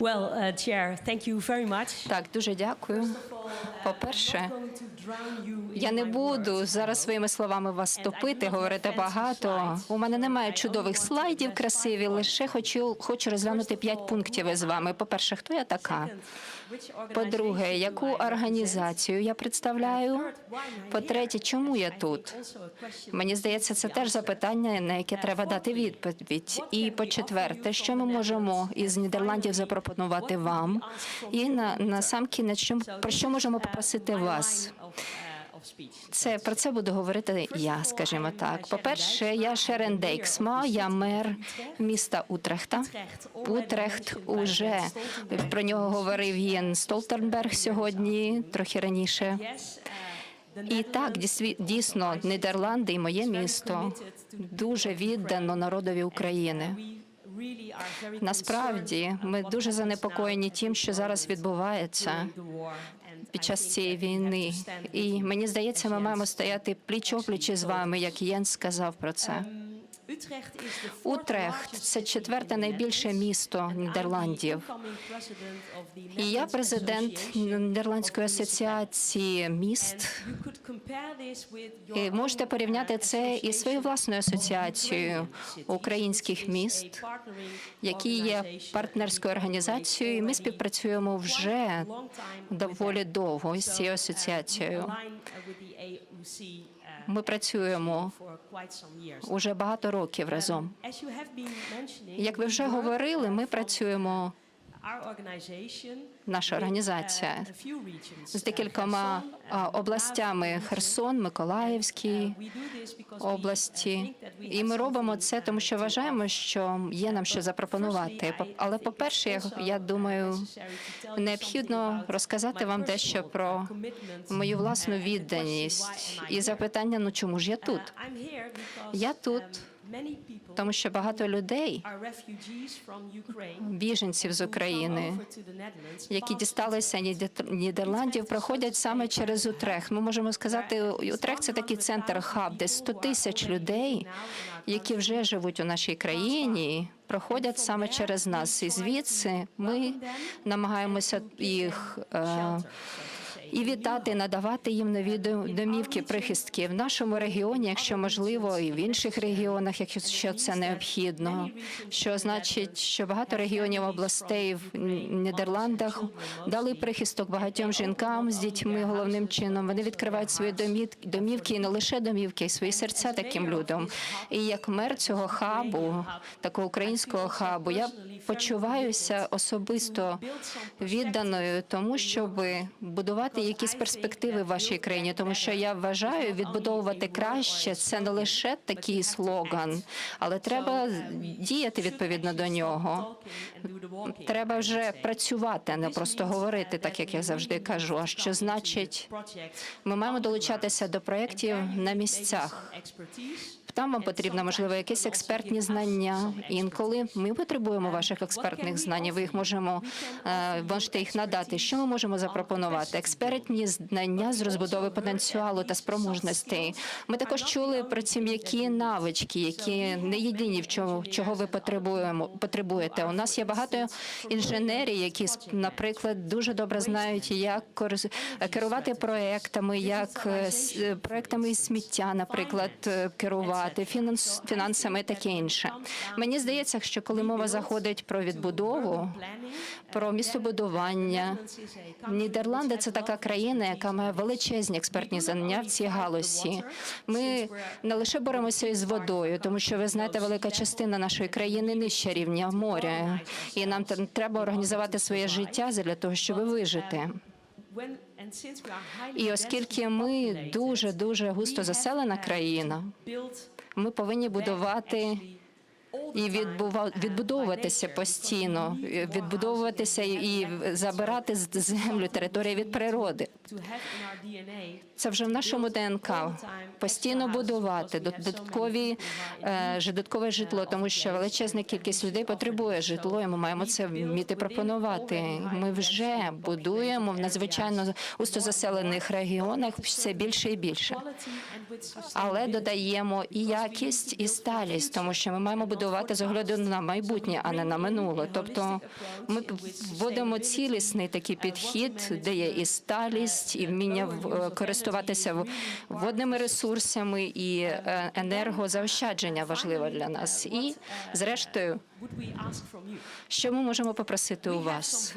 Well, uh, Chair, thank you very much. Так, дуже дякую. По-перше, я не буду зараз своїми словами вас топити, говорити багато. У мене немає чудових слайдів красиві, лише хочу, хочу розглянути п'ять пунктів із вами. По-перше, хто я така? По-друге, яку організацію я представляю? По-третє, чому я тут? Мені здається, це теж запитання, на яке треба дати відповідь. І по-четверте, що ми можемо із Нідерландів запропонувати вам? І на, на сам кінець, про що можемо попросити вас? Це про це буду говорити я, скажімо так. По-перше, я Шерен Дейксма, я мер міста Утрехта. Утрехт уже про нього говорив Єн Столтернберг сьогодні, трохи раніше. І так, дійсно, Нідерланди і моє місто дуже віддано народові України. Насправді, ми дуже занепокоєні тим, що зараз відбувається під час цієї війни. І мені здається, ми маємо стояти пліч опліч із вами, як Єн сказав про це. Утрехт це четверте найбільше місто Нідерландів. І я президент Нідерландської асоціації міст. І можете порівняти це із своєю власною асоціацією українських міст, які є партнерською організацією. і Ми співпрацюємо вже доволі довго з цією асоціацією. Ми працюємо уже багато років разом. Як ви вже говорили, ми працюємо. Наша організація з декількома областями Херсон, Миколаївській області. І ми робимо це, тому що вважаємо, що є нам що запропонувати. По- Але по-перше, я, я думаю, необхідно розказати вам дещо про мою власну відданість і запитання: ну чому ж я тут? Я тут, Тому що багато людей, біженців з України, які дісталися Нідер- Нідерландів, проходять саме через Утрехт. Ми можемо сказати, Утрехт – це такий центр хаб, де 100 тисяч людей, які вже живуть у нашій країні, проходять саме через нас. І звідси ми намагаємося їх. е, і вітати, надавати їм нові домівки, прихистки в нашому регіоні, якщо можливо, і в інших регіонах, якщо це необхідно. Що значить, що багато регіонів областей в Нідерландах дали прихисток багатьом жінкам з дітьми головним чином. Вони відкривають свої домів- домівки і не лише домівки, а й свої серця таким людям. І як мер цього хабу, такого українського хабу, я почуваюся особисто відданою тому, щоб будувати якісь перспективи в вашій країні, тому що я вважаю, відбудовувати краще це не лише такий слоган, але треба діяти відповідно до нього. Треба вже працювати, а не просто говорити, так як я завжди кажу. А що значить, ми маємо долучатися до проєктів на місцях. Там вам потрібно, можливо, якісь експертні знання. Інколи ми потребуємо ваших експертних знань. Ви їх можемо е, можете їх надати. Що ми можемо запропонувати? Експертні знання з розбудови потенціалу та спроможностей. Ми також чули про ці м'які навички, які не єдині в чого, чого ви потребуємо потребуєте. У нас є багато інженерів, які наприклад дуже добре знають, як керувати проектами, як проектами із сміття, наприклад, керувати фінанс, фінансами і таке інше. Мені здається, що коли мова заходить про відбудову, про містобудування, Нідерланди це така країна, яка має величезні експертні знання в цій галузі. Ми не лише боремося із водою, тому що ви знаєте, велика частина нашої країни нижче рівня моря, і нам треба організувати своє життя для того, щоб вижити. І оскільки ми дуже дуже густо заселена країна, ми повинні будувати і відбува- відбудовуватися постійно, відбудовуватися і забирати з- землю, територію від природи. Це вже в нашому ДНК. Постійно будувати додаткові е, додаткове житло, тому що величезна кількість людей потребує житло, і ми маємо це вміти пропонувати. Ми вже будуємо в надзвичайно густозаселених регіонах все більше і більше. Але додаємо і якість, і сталість, тому що ми маємо будувати працювати з огляду на майбутнє, а не на минуле. Тобто ми вводимо цілісний такий підхід, де є і сталість, і вміння е, користуватися водними ресурсами, і е, енергозаощадження важливо для нас. І, зрештою, що ми можемо попросити у вас?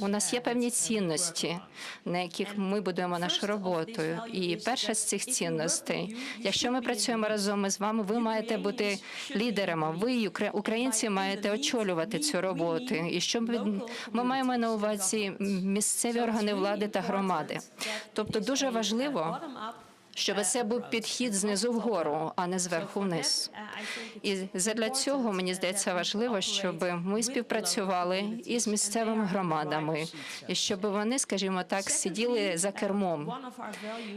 У нас є певні цінності, на яких ми будуємо нашу роботу. І перша з цих цінностей, якщо ми працюємо разом із вами, ви маєте бути лідерами. Ви, юкра- українці, маєте очолювати цю роботу. І що ми, маємо на увазі місцеві органи влади та громади. Тобто дуже важливо, щоб це був підхід знизу вгору, а не зверху вниз. І задля цього мені здається важливо, щоб ми співпрацювали із місцевими громадами, і щоб вони, скажімо так, сиділи за кермом.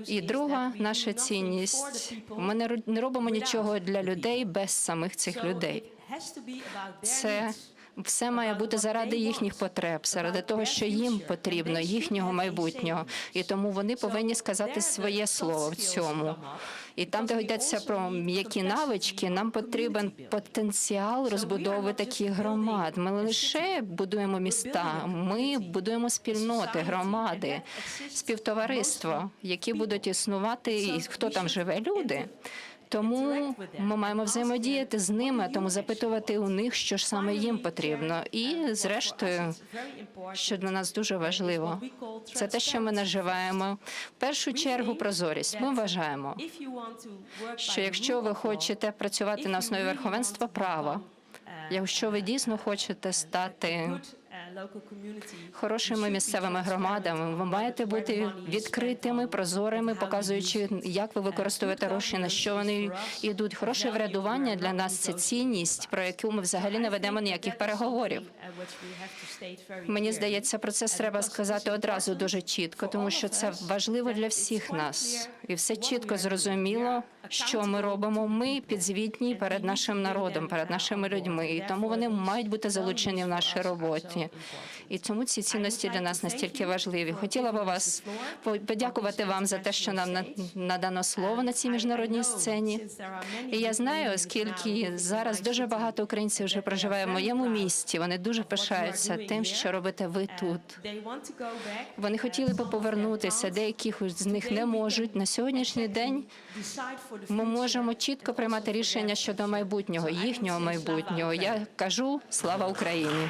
І друга наша цінність: ми не робимо нічого для людей без самих цих людей. Це все має бути заради їхніх потреб, заради того, що їм потрібно, їхнього майбутнього, і тому вони повинні сказати своє слово в цьому. І там, де йдеться про м'які навички, нам потрібен потенціал розбудови таких громад. Ми не лише будуємо міста, ми будуємо спільноти, громади, співтовариства, які будуть існувати, і хто там живе, люди. Тому ми маємо взаємодіяти з ними, тому запитувати у них, що ж саме їм потрібно. І зрештою, що для нас дуже важливо, це те, що ми називаємо в першу чергу прозорість. Ми вважаємо, що якщо ви хочете працювати на основі верховенства права, якщо ви дійсно хочете стати хорошими місцевими громадами, ви маєте бути відкритими, прозорими, показуючи, як ви використовуєте гроші, на що вони йдуть. Хороше врядування для нас це цінність, про яку ми взагалі не ведемо ніяких переговорів. Мені здається, про це треба сказати одразу дуже чітко, тому що це важливо для всіх нас, і все чітко зрозуміло, що ми робимо. Ми підзвітні перед нашим народом, перед нашими людьми, і тому вони мають бути залучені в нашій роботі. І тому ці цінності для нас настільки важливі. Хотіла би вас по- подякувати вам за те, що нам на- надано слово на цій міжнародній сцені. І я знаю, оскільки зараз дуже багато українців вже проживає в моєму місті. Вони дуже пишаються тим, що робите ви тут. Вони хотіли би повернутися. Деяких з них не можуть на сьогоднішній день. Ми можемо чітко приймати рішення щодо майбутнього, їхнього майбутнього. Я кажу слава Україні.